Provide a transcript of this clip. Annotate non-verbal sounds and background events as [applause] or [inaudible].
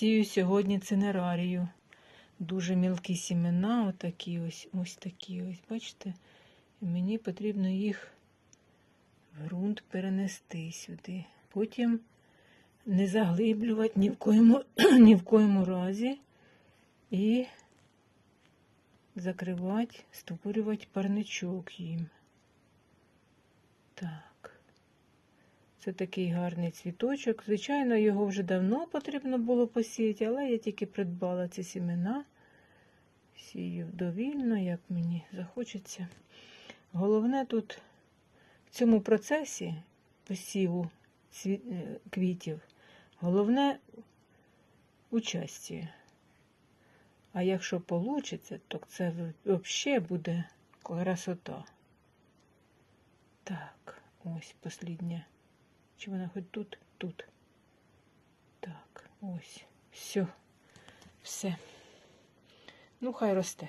Сію сьогодні цинерарію. Дуже мілкі сімена, отакі ось, ось такі ось, бачите? Мені потрібно їх в ґрунт перенести сюди. Потім не заглиблювати ні в коєму, [clears throat] ні в коєму разі. І закривати, створювати парничок їм. Так. Це такий гарний цвіточок. Звичайно, його вже давно потрібно було посіяти, але я тільки придбала ці сімена. Сію довільно, як мені захочеться. Головне тут в цьому процесі посіву е, квітів, головне участі. А якщо вийде, то це взагалі буде красота. Так, ось послідня. Чи вона хоч тут? Тут. Так, ось. Все. Все. Ну, хай росте.